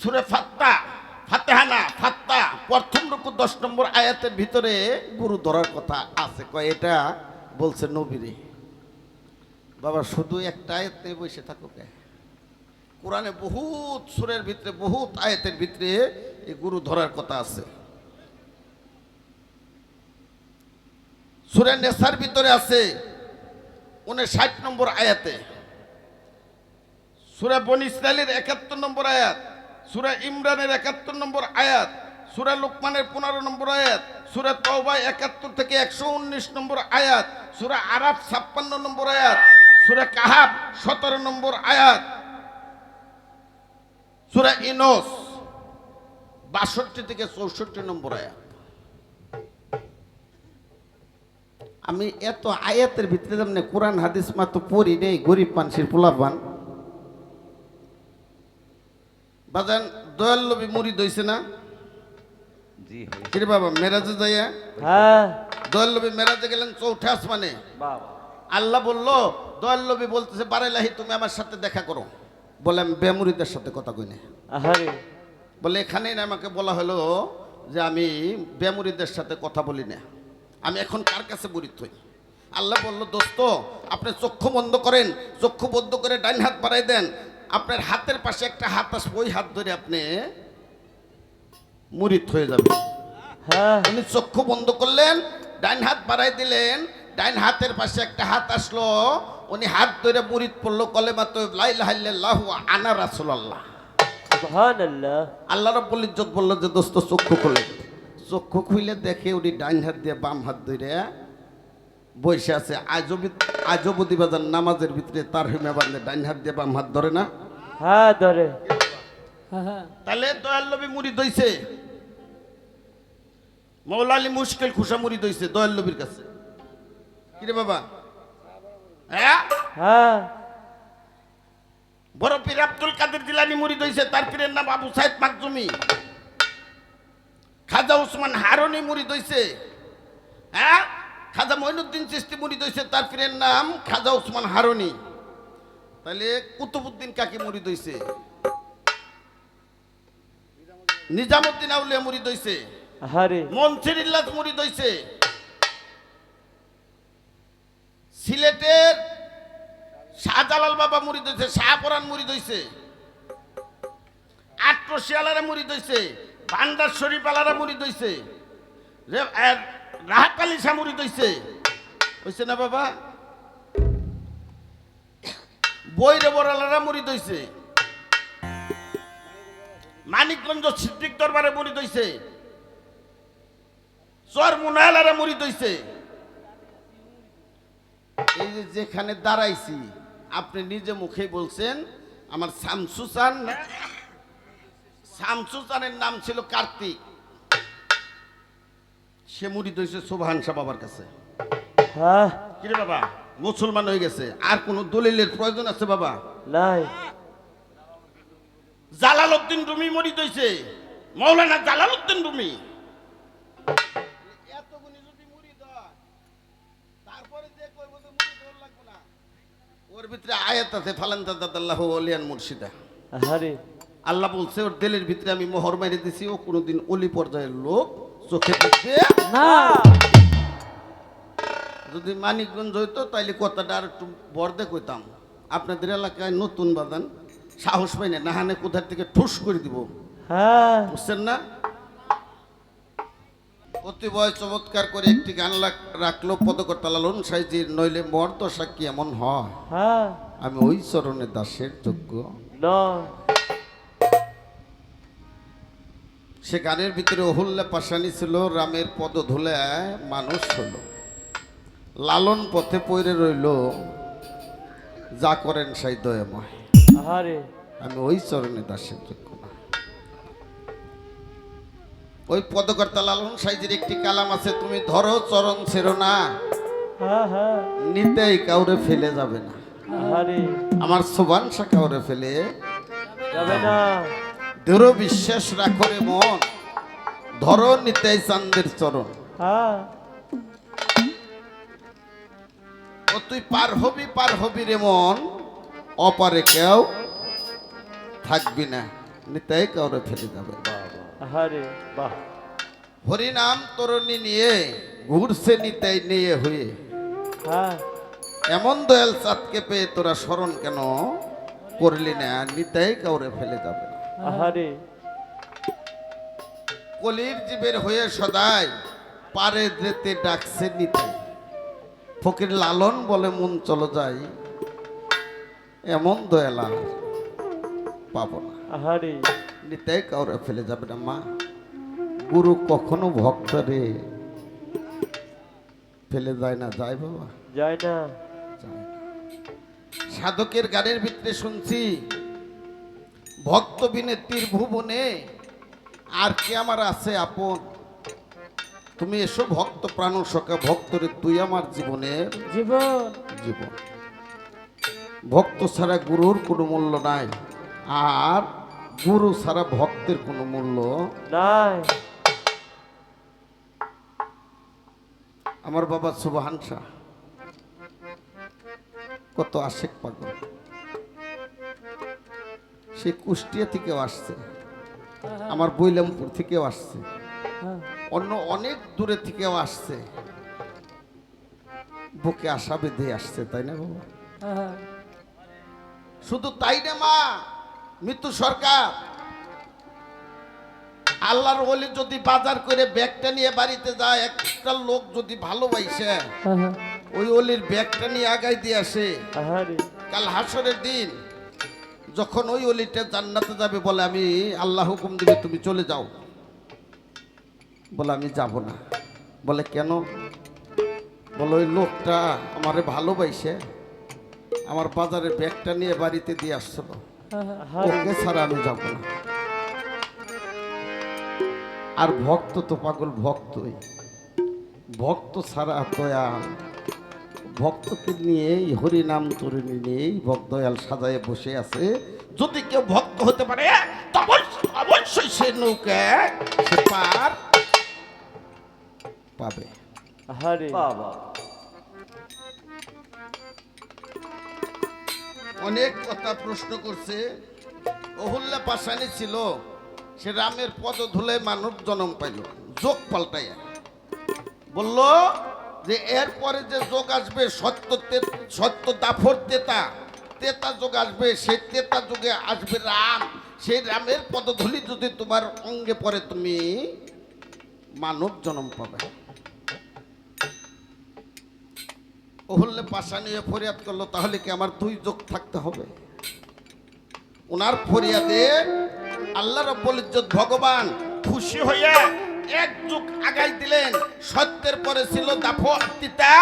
সুরে ফাত্তা, ফাতেহানা, ফাত্তা, প্রথম রুকু দশ নম্বর আয়াতের ভিতরে গুরু ধরার কথা আছে। কয়, এটা বলছে নবীরে। বাবা, শুধু একটা আয়াতে বসে থাকো কে? কোরআনে বহুত সুরের ভিতরে, বহুত আয়াতের ভিতরে এই গুরু ধরার কথা আছে। সুরের নেশার ভিতরে আছে ষাট নম্বর আয়াতে। সুরে বন ইসরায়েলের একাত্তর নম্বর আয়াত। সুরা ইমরানের একাত্তর নম্বর আয়াত, সুরা লোকমানের পনেরো নম্বর আয়াত, সুরা তওবা একাত্তর থেকে একশো উনিশ নম্বর আয়াত, সুরা আরাফ ছাপ্পান্ন নম্বর আয়াত, সুরা কাহাব সতেরো নম্বর আয়াত, সুরা ইনোস বাষট্টি থেকে চৌষট্টি নম্বর আয়াত। আমি এত আয়াতের ভিতরে কোরআন, হাদিস মাত্র পড়ি নেই, গরিব মানুষের পোলাপান। বাজান দয়াল নবী মুড়ি দইছে না? জি কিরে বাবা মেরাজে যাইয়া? হ্যাঁ। দয়াল নবী মেরাজে গেলেন চৌঠা আসমানে। বাবা। আল্লাহ বলল দয়াল নবী বলতেছে বারেলাহি তুমি আমার সাথে দেখা করো। বলে আমি বেমুরিদের সাথে কথা কই না বলে এখানেই না আমাকে বলা হলো যে আমি বেমুরিদের সাথে কথা বলি না। আমি এখন কার কাছে মুরিদ হই? আল্লাহ বলল দোস্ত আপনি চক্ষু বন্ধ করেন চক্ষু বন্ধ করে ডাইন হাত বাড়াই দেন। আপনার হাতের পাশে একটা হাত আসবে ওই হাত ধরে আপনি মুরিদ হয়ে যাবে হ্যাঁ। উনি চক্ষু বন্ধ করলেন ডাইন হাত বাড়াই দিলেন ডাইন হাতের পাশে একটা হাত আসলো উনি হাত ধরে মুরিদ পড়ল কলেমা তো লাইলাহ আনা সুবহানাল্লাহ। আল্লাহ রব্বুল ইজ্জত বলল যে দোস্ত চক্ষু খুলে। চক্ষু খুলে দেখে উনি ডাইন হাত দিয়ে বাম হাত ধরে বসে আছে আজবি আজবদি বাজার নামাজের ভিতরে তার হিমে বান্ধে ডাইন হাত দিয়ে বাম হাত ধরে না? হ্যাঁ ধরে। তাহলে দয়াল নবী মুড়ি দইছে মৌলা আলী মুশকিল খুশা মুড়ি দইছে দয়াল নবীর কাছে। কিরে বাবা? হ্যাঁ? হ্যাঁ। বড় পীর আব্দুল কাদের জিলানি মুড়ি দইছে তার পীরের নাম আবু সাইদ মাকজুমি খাজা উসমান হারনি মুড়ি দইছে হ্যাঁ? খাজা মঈনুদ্দিন চিস্তি মুড়ি দইছে তার পীরের নাম খাজা উসমান হারনি। তাহলে কুতুবুদ্দিন কাকে মুড়ি দইছে? নিজামুদ্দিন আউলিয়া দইছে? আহারে। মনসির ইল্লাত মুড়ি দইছে? সিলেটের শাহজালাল বাবা মুড়ি দইছে শাহপরান মুড়ি দইছে? আট্রশিয়ালারা মুড়ি দইছে? ভান্ডার শরীফ আলারা মুড়ি দইছে? রে- আর রাহাত আলী মুড়ি দইছে না বাবা? বৈরে বড়ালারা মুড়ি দইছে। মানিকগঞ্জ সিদ্দিক দরবারে মুড়ি দইছে। চর মুনালারে মুড়ি দইছে। এই যে যেখানে দাঁড়াইছি, আপনি নিজে মুখে বলছেন, আমার শামসুসান শামসুসানের নাম ছিল কার্তিক। সে মুড়ি দইছে সোভান শাহ বাবার কাছে। হ্যাঁ। কিরে বাবা মুসলমান হয়ে গেছে। আর কোন দলিলের প্রয়োজন আছে বাবা? নাই। জালাল উদ্দিন রুমি। মুড়ি দইছে মৌলানা জালাল উদ্দিন রুমি ওর ভিতরে আয়াত আছে ফালান্তা দাদাল্লাহ ওলিয়ান মুর্শিদা। আল্লাহ বলছে ওর দিলের ভিতরে আমি মোহর মেরে দিছি ও কোনোদিন অলি পর্যায়ের লোক চোখে দেখবে? না। যদি মানিকগঞ্জ হইতো তাইলে কথাটা আর একটু বর্দে কইতাম। আপনাদের এলাকায় নতুন বাদান সাহস পাই না নাহানে কোথার থেকে ঠুস করে দিব। হ্যাঁ। বুঝছেন না? অতি বয় চমৎকার করে একটি গান রাখল পদকর্তা লালন সাইজির নইলে মর দশা কি এমন হয়? হ্যাঁ। আমি ওই চরণে দাসের যোগ্য। না। সে গানের ভিতরে অহুল্লা পাশানি ছিল রামের পদ ধুলে মানুষ হলো। লালন পথে পড়ে রইল যা করেন সাই দয়াময়। আমি ওই চরণে দাসের যোগ্য না। ওই পদকর্তা লালন সাইজের একটি কালাম আছে তুমি ধরো চরণ ছেড়ো না। হ্যাঁ হ্যাঁ। নিতেই কাউরে ফেলে যাবে না। আমার সোবানসা কাউরে ফেলে যাবে না। দৃঢ় বিশ্বাস রাখো রে মন। ধরো নিতাই চান্দের চরণ। হ্যাঁ। ও তুই পার হবি পার হবি রে মন। অপারে কেউ থাকবি না। নিতাই কাউরে ফেলে যাবে। হরিনাম তরণী নিয়ে ঘুরছে নিতাই নিয়ে হয়ে। হ্যাঁ। এমন দয়াল চাঁদকে পেয়ে তোরা স্মরণ কেন করলি না? নিতাই কাউরে ফেলে যাবে আহারে। কলির জীবের হয়ে সদাই পারে যেতে ডাকছে নিতে ফকির লালন বলে মন চলো যাই এমন দয়াল পাবো না। আহারে। নিতাই কাউরে ফেলে যাবে না মা। গুরু কখনো ভক্তরে ফেলে যায় না যায় বাবা। যায় না। যায় না। সাধকের গানের ভিতরে শুনছি ভক্ত বিনে তীর ভুবনে আর কে আমার আছে আপন? তুমি এসো ভক্ত প্রাণ সখা ভক্তরে তুই আমার জীবনের জীবন। জীবন। ভক্ত ছাড়া গুরুর কোনো মূল্য নাই আর গুরু ছাড়া ভক্তের কোনো মূল্য নাই। আমার বাবা সুবাহান শাহ কত আশেক পাগল। সে কুষ্টিয়া থেকেও আসছে। আমার বৈলামপুর থেকেও আসছে। হ্যাঁ, অন্য অনেক দূরে থেকেও আসছে। বুকে আশা বেঁধে আসছে তাই না বাবা? হ্যাঁ, শুধু তাই না মা মৃত্যু সরকার। আল্লাহর ওলি যদি বাজার করে ব্যাগটা নিয়ে বাড়িতে যায় একটা লোক যদি ভালোবাসে হ্যাঁ, ওই অলির ব্যাগটা নিয়ে আগাই দিয়ে আসে। কাল হাসরের দিন যখন ওই অলিটা জান্নাতে যাবে বলে আমি আল্লাহ হুকুম দিবে, তুমি চলে যাও। বলে আমি যাব না। বলে কেন? বলে ওই লোকটা আমারে ভালোবাসে, আমার বাজারে ব্যাগটা নিয়ে বাড়িতে দিয়ে আসছিল। ওকে ছাড়া আমি যাব না। আর ভক্ত তো পাগল, ভক্তই। ভক্ত ছাড়া দয়াল ভক্তকে নিয়েই হরিনাম তরুণী নিয়েই ভক্ত দয়াল সাজায় বসে আছে। যদি কেউ ভক্ত হতে পারে অবশ্যই সে নৌকা সে পার পাবে। বাবা। অনেক কথা প্রশ্ন করছে। অহুল্লা পাশানি ছিল সে রামের পদ ধুলে মানব জন্ম পাইল যোগ পাল্টাইয়া। বলল যে এরপরে যে যোগ আসবে সত্য সত্য দাফর তেতা তেতা যোগ আসবে, সেই তেতা যুগে আসবে রাম। সেই রামের পদধূলি যদি তোমার অঙ্গে পরে তুমি মানব জন্ম পাবে। ওহল্লে পাশা নিয়ে ফরিয়াদ করল, তাহলে কি আমার দুই যোগ থাকতে হবে? ওনার ফরিয়াদে আল্লাহ রব্বুল ইজ্জত ভগবান খুশি হইয়া এক যুগ আগাই দিলেন। সত্যের পরে ছিল দাফর। তিতা,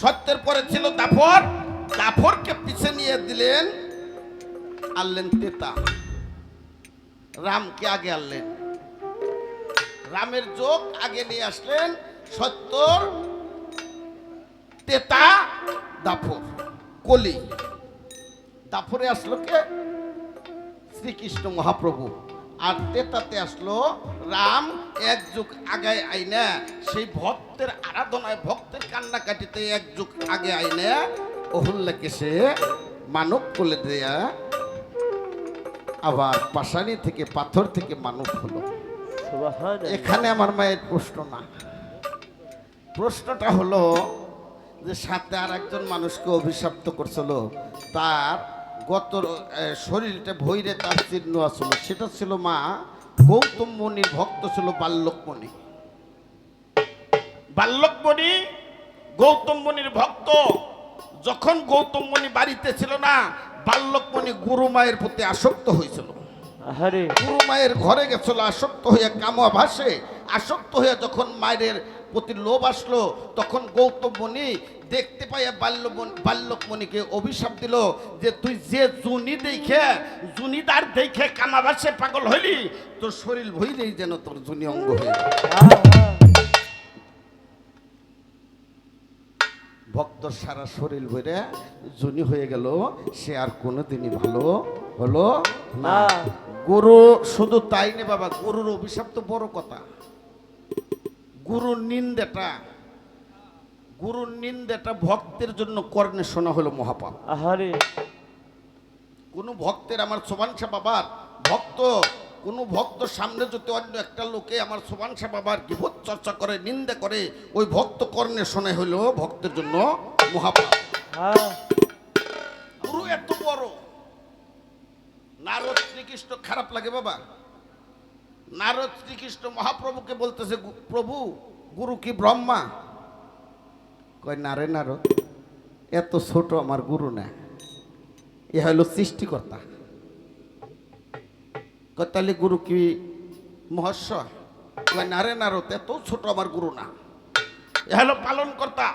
সত্যের পরে ছিল দাফর। দাফরকে পিছে নিয়ে দিলেন, আনলেন তেতা। রামকে আগে আনলেন। রামের যোগ আগে নিয়ে আসলেন সত্তর তেতা, দাফর, কলি। দাফরে আসলো কে? শ্রীকৃষ্ণ মহাপ্রভু। আর তেতাতে আসলো রাম এক যুগ আগায় আইনা সেই ভক্তের আরাধনায় ভক্তের কান্নাকাটিতে এক যুগ আগে আইনা অহুল্লাকে সে মানব কোলে দেয়া আবার পাশানি থেকে পাথর থেকে মানব হলো। এখানে আমার মায়ের প্রশ্ন না। প্রশ্নটা হলো যে সাথে আর একজন মানুষকে অভিশপ্ত করছিল তার গত শরীরটা ভৈরে তার চিহ্ন আসলো সেটা ছিল মা গৌতম মনির ভক্ত ছিল বাল্যকমণি বাল্যকমণি গৌতম মুনির ভক্ত। যখন গৌতম মুনি বাড়িতে ছিল না বাল্যকমণি গুরু মায়ের প্রতি আসক্ত হয়েছিল। গুরু মায়ের ঘরে গেছিল আসক্ত হইয়া কামা ভাসে আসক্ত হইয়া যখন মায়ের প্রতি লোভ আসলো তখন গৌতম মুনি দেখতে পাইয়া বাল্য বাল্যকমণিকে অভিশাপ দিল যে তুই যে জুনি দেখে জুনিদার দেখে কামা ভাসে পাগল হইলি তোর শরীর ভইলেই যেন তোর জুনি অঙ্গ হয়ে ভক্ত সারা শরীর ভরে জুনি হয়ে গেল সে আর কোনোদিনই ভালো হলো না। না। গুরু শুধু তাই নে বাবা গুরুর অভিশাপ তো বড় কথা। গুরুর নিন্দেটা গুরুর নিন্দেটা ভক্তের জন্য কর্ণে শোনা হলো মহাপাপ। আহারে। কোনো ভক্তের আমার সোবানসা বাবার ভক্ত কোনো ভক্ত সামনে যদি অন্য একটা লোকে আমার সোবান বাবার বিপদ চর্চা করে নিন্দে করে ওই ভক্ত কর্ণে শোনা হইল ভক্তের জন্য মহাপাপ। হ্যাঁ। গুরু এত বড়। নারদ শ্রীকৃষ্ণ খারাপ লাগে বাবা। নারদ শ্রীকৃষ্ণ মহাপ্রভুকে বলতেছে প্রভু, গুরু কি ব্রহ্মা? কয়, না রে নারদ, এত ছোট আমার গুরু না। এ হলো সৃষ্টিকর্তা। তাহলে গুরু কি মহস্য কয়, না রে নারদ, এত ছোট আমার গুরু না। এ হলো পালন কর্তা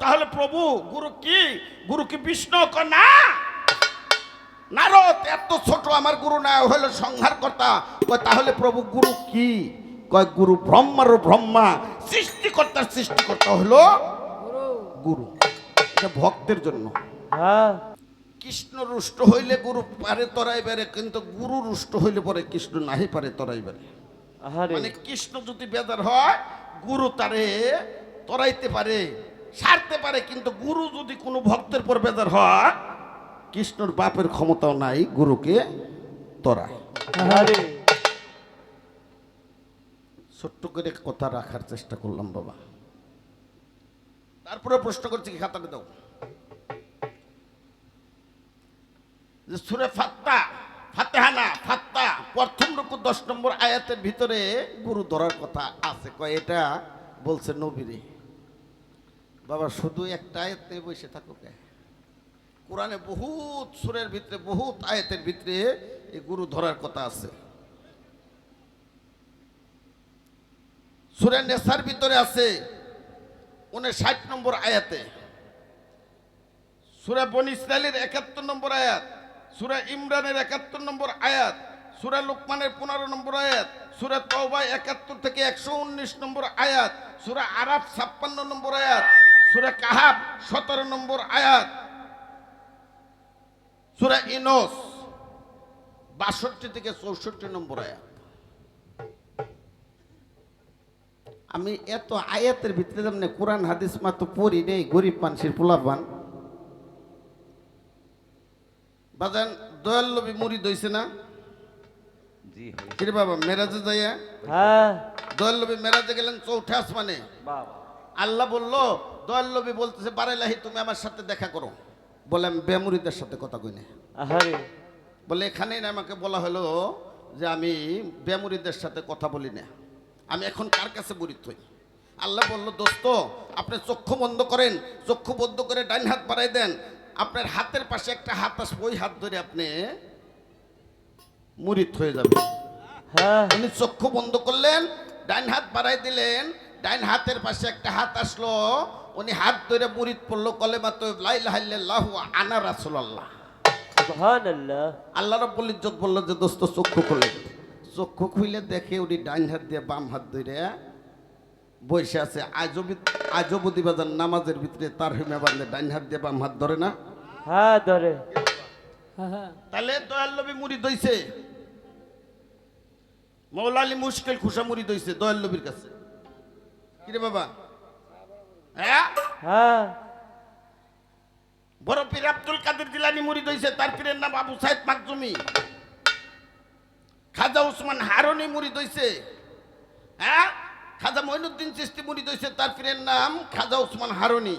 তাহলে প্রভু, গুরু কি? গুরু কি বিষ্ণু? না। নারদ এত ছোট আমার গুরু না হলো সংহার কর্তা কয় তাহলে প্রভু গুরু কি? কয় গুরু ব্রহ্মারও ব্রহ্মা। সৃষ্টিকর্তার সৃষ্টিকর্তা হলো গুরু। এটা ভক্তের জন্য। হ্যাঁ। কৃষ্ণ রুষ্ট হইলে গুরু পারে তরাইবারে কিন্তু গুরু রুষ্ট হইলে পরে কৃষ্ণ নাহি পারে তরাইবারে আহারে। মানে কৃষ্ণ যদি বেদার হয় গুরু তারে তরাইতে পারে সারতে পারে কিন্তু গুরু যদি কোনো ভক্তের পর বেদার হয় কৃষ্ণর বাপের ক্ষমতাও নাই গুরুকে তরায় ছোট্ট করে কথা রাখার চেষ্টা করলাম বাবা। তারপরে প্রশ্ন করছি কি খাতাটা দাও। যে সুরে ফাত্তা ফাতেহানা ফাত্তা প্রথম রুকু দশ নম্বর আয়াতের ভিতরে গুরু ধরার কথা আছে। কয় এটা? বলছে নবীরে। বাবা শুধু একটা আয়াতে বসে থাকো কে? কোরআনে বহুত সুরের ভিতরে, বহুত আয়াতের ভিতরে এই গুরু ধরার কথা আছে। সুরে নেশার ভিতরে আছে ষাট নম্বর আয়াতে। সুরা বন ইসরায়েলের একাত্তর নম্বর আয়াত, সুরা ইমরানের একাত্তর নম্বর আয়াত, সুরা লোকমানের পনেরো নম্বর আয়াত, সুরা তওবা একাত্তর থেকে একশো উনিশ নম্বর আয়াত, সুরা আরাফ ছাপ্পান্ন নম্বর আয়াত, সুরা কাহাব সতেরো নম্বর আয়াত সুরা ইনোস বাষট্টি থেকে চৌষট্টি নম্বর আয়াত। আমি এত আয়াতের ভিতরে যেমন কোরআন হাদিস মাত্র পড়ি নেই গরিব মানুষের পোলাপান। বাজান দয়াল নবী মুড়ি দইছে না? জি বাবা মেরাজে যাইয়া? হ্যাঁ। দয়াল নবী মেরাজে গেলেন চৌঠা আসমানে। আল্লাহ বলল দয়াল নবী বলতেছে বারেলাহি তুমি আমার সাথে দেখা করো। বলে আমি বেমুরিদের সাথে কথা কই না। বলে এখানেই না আমাকে বলা হলো যে আমি বেমুরিদের সাথে কথা বলি না। আমি এখন কার কাছে মুরিদ হই? আল্লাহ বলল দোস্ত আপনি চক্ষু বন্ধ করেন চক্ষু বন্ধ করে ডাইন হাত বাড়াই দেন। আপনার হাতের পাশে একটা হাত আসবে ওই হাত ধরে আপনি মুরিদ হয়ে যাবে হ্যাঁ। উনি চক্ষু বন্ধ করলেন ডাইন হাত বাড়াই দিলেন ডাইন হাতের পাশে একটা হাত আসলো উনি হাত ধরে মুরিদ পড়ল কলে মাত্র লাইলাহ আনা রাসুলাল্লাহ। সুবহানাল্লাহ। আল্লাহ রব্বুল ইজ্জত বলল যে দোস্ত চক্ষু খুলে। চক্ষু খুলে দেখে উনি ডাইন হাত দিয়ে বাম হাত ধরে বসে আছে। আজবি আজবদি বাজার নামাজের ভিতরে তার হিমে বাঁধলে ডাইন হাত দিয়ে বাম হাত ধরে না? হ্যাঁ ধরে। তাহলে দয়াল নবী মুড়ি দইছে মৌলা আলী মুশকিল খুশা মুড়ি দইছে দয়াল নবীর কাছে। কিরে বাবা? হ্যাঁ? হ্যাঁ। বড় পীর আব্দুল কাদের জিলানি মুড়ি দইছে তার পীরের নাম আবু সাইদ মাকজুমি। খাজা উসমান হারনি মুড়ি দইছে হ্যাঁ? খাজা মঈনুদ্দিন চিস্তি মুড়ি দইছে তার পীরের নাম খাজা উসমান হারনি।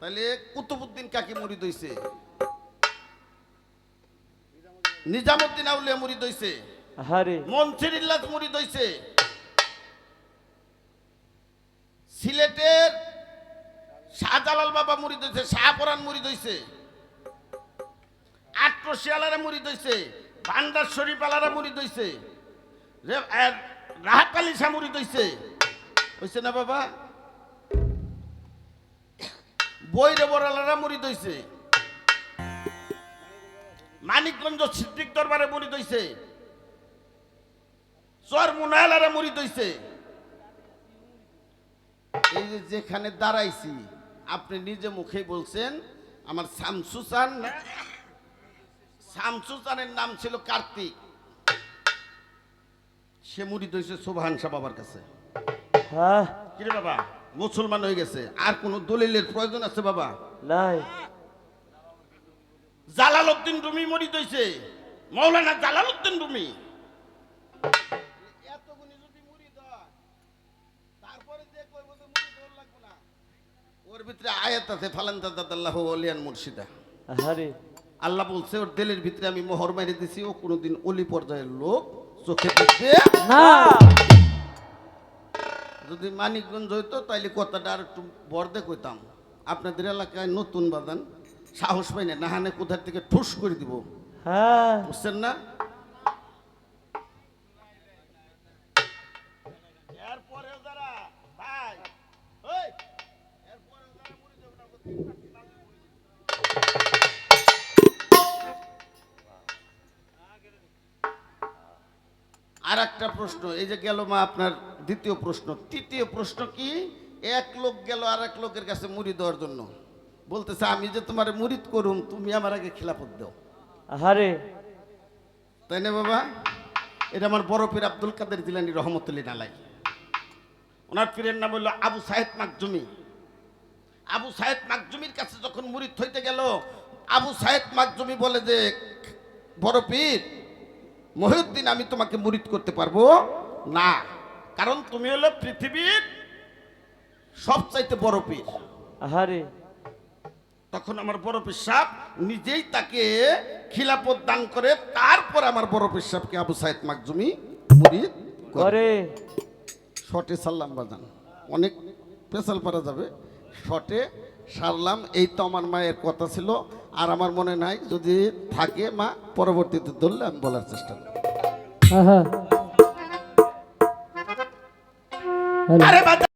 তাহলে কুতুবুদ্দিন কাকি মুড়ি দইছে নিজামুদ্দিন আউলিয়া মুড়ি দইছে আহারে। মনসির ইল্লাত মুড়ি দইছে সিলেটের শাহজালাল বাবা মুড়ি দইছে শাহপরান মুড়ি দইছে আট্রশিয়ালারা মুড়ি দইছে ভান্ডার শরীফ আলারা মুড়ি দইছে রে- আর রাহাত আলী শাহ মুড়ি দইছে হইছে না বাবা? বইরে বড়ালারা মুড়ি দইছে মানিকগঞ্জ সিদ্দিক দরবারে মুড়ি দইছে চর মুনায়ালারে মুড়ি দইছে এই যে যেখানে দাঁড়াইছি আপনি নিজে মুখেই বলছেন আমার শামসুসান শামসুসানের নাম ছিল কার্তিক। সে মুড়ি দইছে সোভান শাহ বাবার কাছে। হ্যাঁ। কিরে বাবা মুসলমান হয়ে গেছে আর কোনো দলিলের প্রয়োজন আছে বাবা? নাই। জালাল উদ্দিন রুমি মুড়ি দইছে। মৌলানা জালালউদ্দিন রুমি। ওর ভিতরে আয়াত আছে ফালান দাদাল্লাহ ওলিয়ান মুর্শিদা। আহারে। আল্লাহ বলছে ওর দিলের ভিতরে আমি মোহর মেরে দিছি ও কোনোদিন অলি পর্যায়ের লোক চোখে দেখবে না। যদি মানিকগঞ্জ হইতো তাইলে কথাটা আর একটু বর্দে কইতাম। আপনাদের এলাকায় নতুন বাদান সাহস পাই না নাহানে কোথার থেকে ঠুস করে দিব। হ্যাঁ। বুঝছেন না? আর একটা প্রশ্ন এই যে গেল মা আপনার দ্বিতীয় প্রশ্ন। তৃতীয় প্রশ্ন কি? এক লোক গেল আর এক লোকের কাছে মুড়ি দেওয়ার জন্য। বলতেছে আমি যে তোমার মুরিদ করুম তুমি আমার আগে খিলাফত দাও। আহারে। তাই না বাবা? এটা আমার বড় পীর আব্দুল কাদের জিলানি রহমতুল্লিন আলাই। ওনার পীরের নাম হলো আবু সাহেদ মাকজুমি। আবু সাহেদ মাকজুমির কাছে যখন মুরিদ হইতে গেল আবু সাহেদ মাকজুমি বলে যে বড় পীর মহিউদ্দিন আমি তোমাকে মুরিদ করতে পারব? না। কারণ তুমি হলো পৃথিবীর সবচাইতে বড় পীর। আহারে। তখন আমার বড় পেশাব নিজেই তাকে খিলাপত দান করে তারপর আমার বড় পেশাবকে আবু সাইদ মাকজুমি মুরিদ করে। শটে সারলাম বাজান। অনেক পেশাল পারা যাবে। শটে সারলাম এই তো আমার মায়ের কথা ছিল। আর আমার মনে নাই যদি থাকে মা পরবর্তীতে ধরলে আমি বলার চেষ্টা করি আরে বাজান